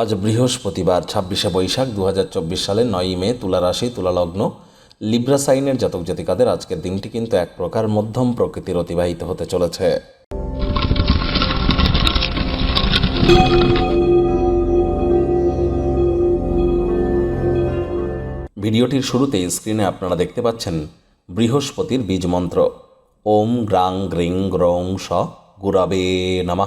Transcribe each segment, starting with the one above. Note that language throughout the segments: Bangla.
আজ বৃহস্পতিবার, ছাব্বিশে বৈশাখ দু সালের নয়ই মে, তুলা রাশি, তুলা লগ্ন, লিব্রা সাইনের জাতক জাতিকাদের আজকের দিনটি কিন্তু এক প্রকার মধ্যম প্রকৃতির অতিবাহিত হতে চলেছে। ভিডিওটির শুরুতেই স্ক্রিনে আপনারা দেখতে পাচ্ছেন বৃহস্পতির বীজ মন্ত্র। ওম গ্রাং গ্রিং গ্রং স গুরাবে নামা।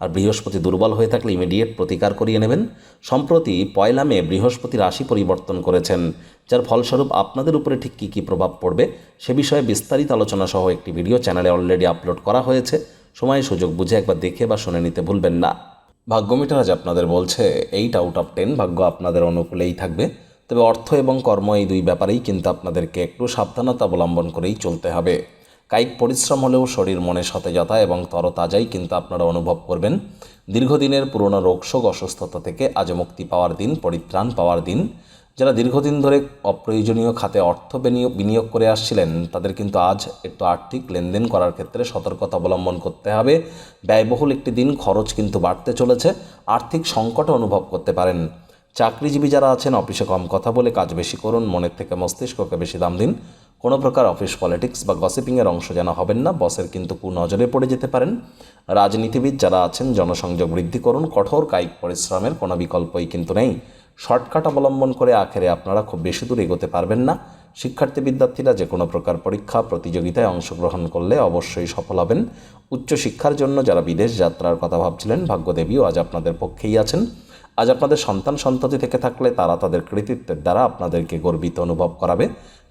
আর বৃহস্পতি দুর্বল হয়ে থাকলে ইমিডিয়েট প্রতিকার করিয়ে নেবেন। সম্প্রতি পয়লা মে বৃহস্পতি রাশি পরিবর্তন করেছেন, যার ফলস্বরূপ আপনাদের উপরে ঠিক কী কী প্রভাব পড়বে সে বিষয়ে বিস্তারিত আলোচনা সহ একটি ভিডিও চ্যানেলে অলরেডি আপলোড করা হয়েছে। সময় সুযোগ বুঝে একবার দেখে বা শুনে নিতে ভুলবেন না। ভাগ্যমিটার আজ আপনাদের বলছে এইট আউট অফ টেন ভাগ্য আপনাদের অনুকূলেই থাকবে। তবে অর্থ এবং কর্ম এই দুই ব্যাপারেই কিন্তু আপনাদেরকে একটু সাবধানতা অবলম্বন করেই চলতে হবে। কায়িক পরিশ্রম হলেও শরীর মনে সতেজতা এবং তরতাজাই কিন্তু আপনারা অনুভব করবেন। দীর্ঘদিনের পুরনো রোগশোক অসুস্থতা থেকে আজ মুক্তি পাওয়ার দিন, পরিত্রাণ পাওয়ার দিন। যারা দীর্ঘদিন ধরে অপ্রয়োজনীয় খাতে অর্থ বিনিয়োগ করে আসছিলেন, তাদের কিন্তু আজ একটু আর্থিক লেনদেন করার ক্ষেত্রে সতর্কতা অবলম্বন করতে হবে। ব্যয়বহুল একটি দিন খরচ কিন্তু বাড়তে চলেছে। আর্থিক সংকট অনুভব করতে পারেন। চাকরিজীবী যারা আছেন, অফিসে কম কথা বলে কাজ বেশি করুন, মনের থেকে মস্তিষ্ককে বেশি দাম দিন। কোনো প্রকার অফিস পলিটিক্স বা গসিপিংয়ের অংশ যেন হবেন না, বসের কিন্তু কুনজরে পড়ে যেতে পারেন। রাজনীতিবিদ যারা আছেন, জনসংযোগ বৃদ্ধি করুন, কঠোর কায়িক পরিশ্রমের কোনো বিকল্পই কিন্তু নেই। শর্টকাট অবলম্বন করে আখেরে আপনারা খুব বেশি দূর এগোতে পারবেন না। শিক্ষার্থী বিদ্যার্থীরা যে কোনো প্রকার পরীক্ষা, প্রতিযোগিতায় অংশগ্রহণ করলে অবশ্যই সফল হবেন। উচ্চশিক্ষার জন্য যারা বিদেশ যাত্রার কথা ভাবছিলেন, ভাগ্যদেবীও আজ আপনাদের পক্ষেই আছেন। আজ আপনাদের সন্তান সন্ততি থেকে থাকলে তারা তাদের কৃতিত্বের দ্বারা আপনাদেরকে গর্বিত অনুভব করাবে।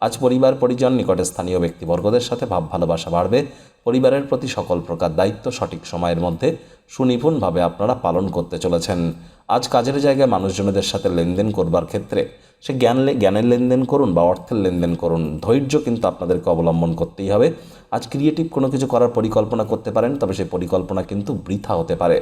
আজ পরিবার, পরিজন, নিকটে স্থানীয় ব্যক্তিবর্গদের সাথে ভাব ভালোবাসা বাড়বে। পরিবারের প্রতি সকল প্রকার দায়িত্ব সঠিক সময়ের মধ্যে সুনিপুণভাবে আপনারা পালন করতে চলেছেন। আজ কাজের জায়গায় মানুষজনদের সাথে লেনদেন করবার ক্ষেত্রে সে জ্ঞান জ্ঞানের লেনদেন করুন বা অর্থের লেনদেন করুন, ধৈর্য কিন্তু আপনাদেরকে অবলম্বন করতেই হবে। আজ ক্রিয়েটিভ কোনো কিছু করার পরিকল্পনা করতে পারেন, তবে সেই পরিকল্পনা কিন্তু বৃথা হতে পারে।